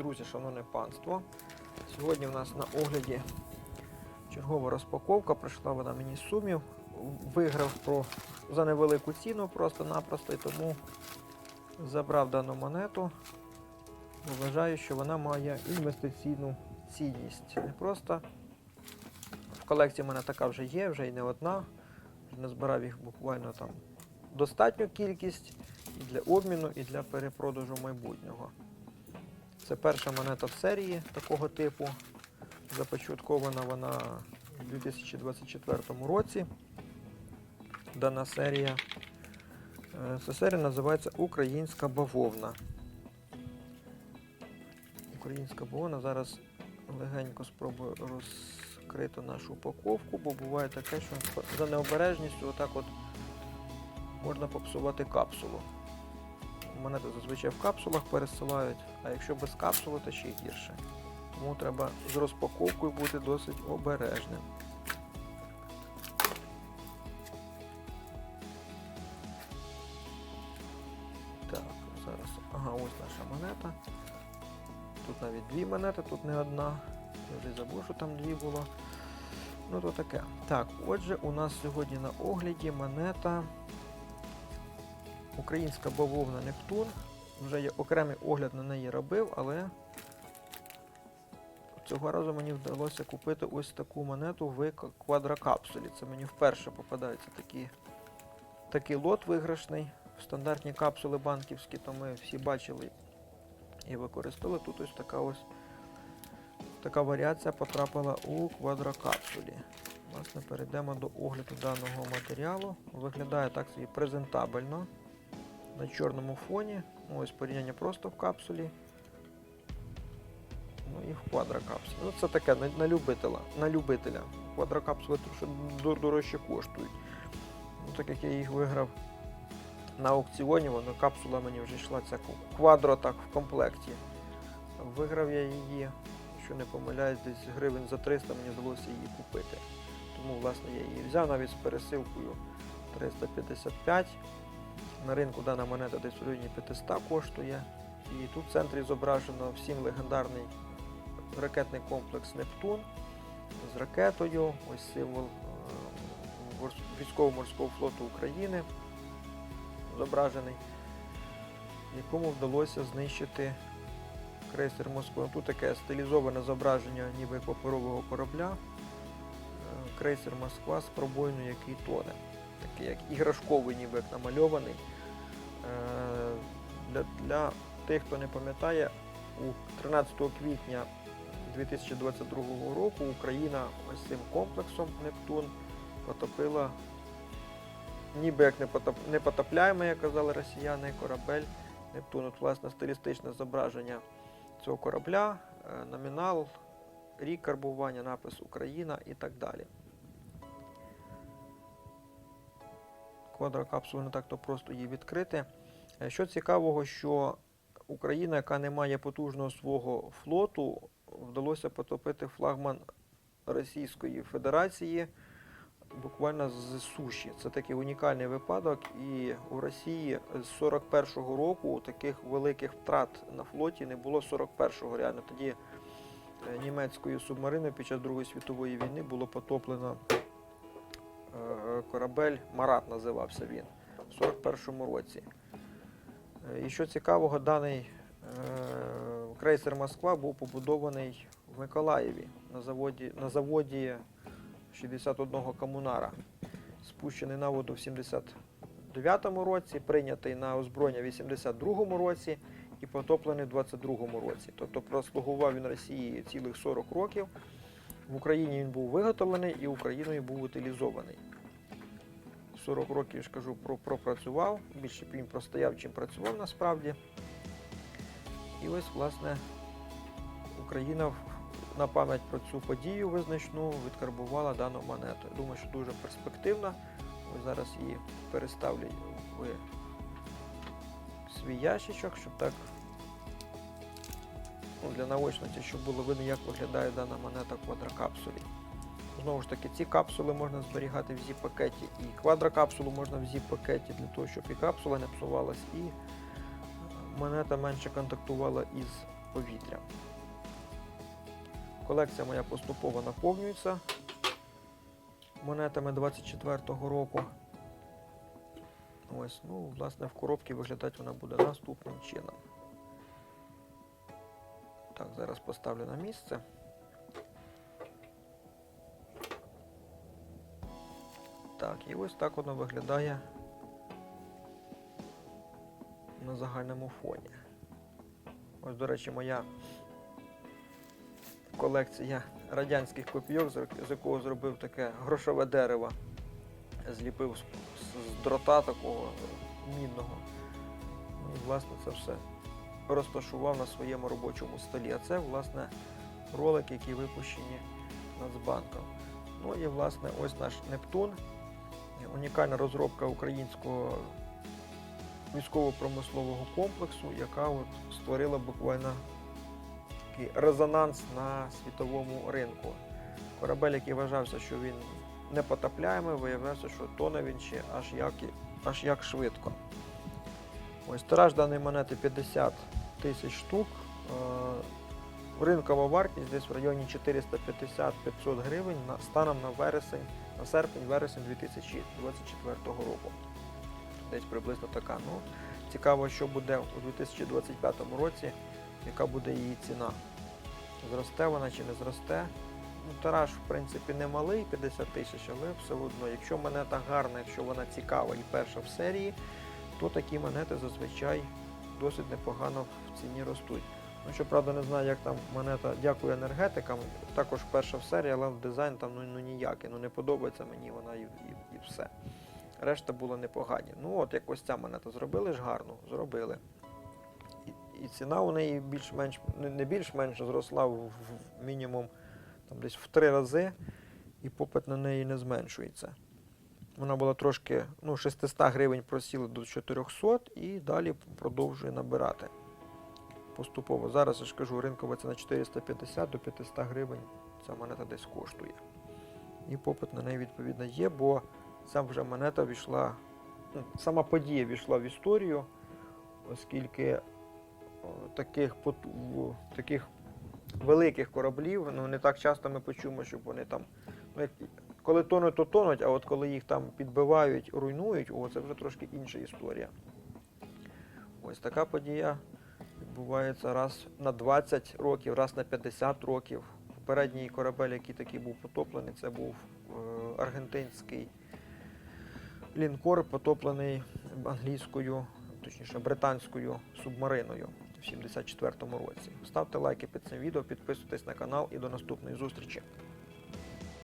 Друзі, шановне панство, сьогодні в нас на огляді чергова розпаковка. Прийшла вона мені сумів. Виграв про, за невелику ціну просто-напросто і тому забрав дану монету. Вважаю, що вона має інвестиційну цінність. Не просто в колекції в мене така вже є, вже і не одна. Назбирав їх буквально там достатню кількість і для обміну, і для перепродажу майбутнього. Це перша монета в серії такого типу. Започаткована вона у 2024 році. Дана серія. Е, Ця серія називається Українська бавовна. Українська бавовна. Зараз легенько спробую розкрити нашу упаковку, бо буває таке, що за необережністю отак от можна попсувати капсулу. Монети зазвичай в капсулах пересилають, а якщо без капсули, то ще й гірше. Тому треба з розпаковкою бути досить обережним. Так, зараз. Ага, ось наша монета. Тут навіть дві монети, тут не одна. Я вже забув, що там дві було. Ну то таке. Так, отже, у нас сьогодні на огляді монета Українська бавовна Нептун. Вже я окремий огляд на неї робив, але цього разу мені вдалося купити ось таку монету в квадрокапсулі. Це мені вперше попадається такий, такий лот виграшний. В стандартні капсули банківські, то ми всі бачили і використовували. Тут ось така ось така варіація потрапила у квадрокапсулі. Власне, перейдемо до огляду даного матеріалу. Виглядає так собі презентабельно на чорному фоні. Ось порівняння просто в капсулі. Ну і в квадрокапсулі. Ну це таке на, на любителя. На любителя. Квадрокапсули трошки дор- дорожче коштують. Ну, так як я їх виграв на аукціоні, воно капсула мені вже йшла ця квадро так в комплекті. Виграв я її, якщо не помиляюсь, десь гривень за 300 мені вдалося її купити. Тому, власне, я її взяв навіть з пересилкою 355. На ринку дана монета десь в районі 500 коштує. І тут в центрі зображено всім легендарний ракетний комплекс Нептун з ракетою. Ось символ е, військово-морського флоту України зображений, якому вдалося знищити крейсер Москва. Тут таке стилізоване зображення ніби паперового корабля. Е, Крейсер Москва з пробоїною, який тоне. Такий як іграшковий, ніби як намальований. Е, Для, для тих, хто не пам'ятає, у 13 квітня 2022 року Україна ось цим комплексом Нептун потопила, ніби як непотоп- непотопляємий, як казали росіяни, корабель Нептун. От, власне, стилістичне зображення цього корабля, е, номінал, рік карбування, напис Україна і так далі. Квадрокапсулу не так-то просто її відкрити. Е, Що цікавого, що Україна, яка не має потужного свого флоту, вдалося потопити флагман Російської Федерації буквально з суші. Це такий унікальний випадок. І у Росії з 41-го року таких великих втрат на флоті не було 41-го. Реально тоді е, німецькою субмариною під час Другої світової війни було потоплено корабель Марат називався він в 41-му році. Е, І що цікавого, даний е, крейсер Москва був побудований в Миколаєві на заводі, на заводі 61 комунара. Спущений на воду в 79-му році, прийнятий на озброєння в 82-му році і потоплений в 22-му році. Тобто прослугував він Росії цілих 40 років. В Україні він був виготовлений і Україною був утилізований. 40 років, я ж кажу, пропрацював. Більше він простояв, чим працював насправді. І ось, власне, Україна на пам'ять про цю подію визначну відкарбувала дану монету. Я думаю, що дуже перспективна. Ось зараз її переставлю в свій ящичок, щоб так ну, для наочності, щоб було видно, як виглядає дана монета в квадрокапсулі. Знову ж таки, ці капсули можна зберігати в зіп-пакеті, і квадрокапсулу можна в зіп-пакеті для того, щоб і капсула не псувалась, і монета менше контактувала із повітрям. Колекція моя поступово наповнюється монетами 24-го року. Ось, ну, власне, в коробці виглядати вона буде наступним чином. Так, зараз поставлю на місце. Так, і ось так воно виглядає на загальному фоні. Ось, до речі, моя колекція радянських копійок, з якого зробив таке грошове дерево. Зліпив з, дрота такого мідного. Ну, і, власне, це все розташував на своєму робочому столі. А це, власне, ролики, які випущені Нацбанком. Ну і, власне, ось наш Нептун. Унікальна розробка українського військово-промислового комплексу, яка от створила буквально такий резонанс на світовому ринку. Корабель, який вважався, що він непотопляємий, виявився, що тоне він ще аж як, аж як швидко. Ось тираж даної монети 50 тисяч штук. Ринкова вартість десь в районі 450-500 гривень станом на вересень, на серпень-вересень 2024 року. Десь приблизно така. Ну, цікаво, що буде у 2025 році, яка буде її ціна. Зросте вона чи не зросте. Ну, тираж, в принципі, не малий, 50 тисяч, але все одно, якщо монета гарна, якщо вона цікава і перша в серії, то такі монети зазвичай досить непогано в ціні ростуть. Ну, щоправда, не знаю, як там монета дякую енергетикам. Також перша в серії, але дизайн там ну, ну ніякий. Ну не подобається мені вона і, і, і все. Решта було непогані. Ну от якось ця монета зробили ж гарно, зробили. І, і ціна у неї більш-менш, не більш-менш зросла в, в мінімум там, десь в три рази, і попит на неї не зменшується. Вона була трошки, ну, 600 гривень просіла до 400 і далі продовжує набирати поступово. Зараз я ж кажу, ринкова ціна 450 до 500 гривень ця монета десь коштує. І попит на неї відповідно є, бо ця вже монета війшла, ну, сама подія війшла в історію, оскільки таких, таких великих кораблів, ну не так часто ми почуємо, щоб вони там. Ну, як, коли тонуть, то тонуть, а от коли їх там підбивають, руйнують, о, це вже трошки інша історія. Ось така подія відбувається раз на 20 років, раз на 50 років. Попередній корабель, який такий був потоплений, це був е, аргентинський лінкор, потоплений англійською, точніше британською субмариною в 74-му році. Ставте лайки під цим відео, підписуйтесь на канал і до наступної зустрічі.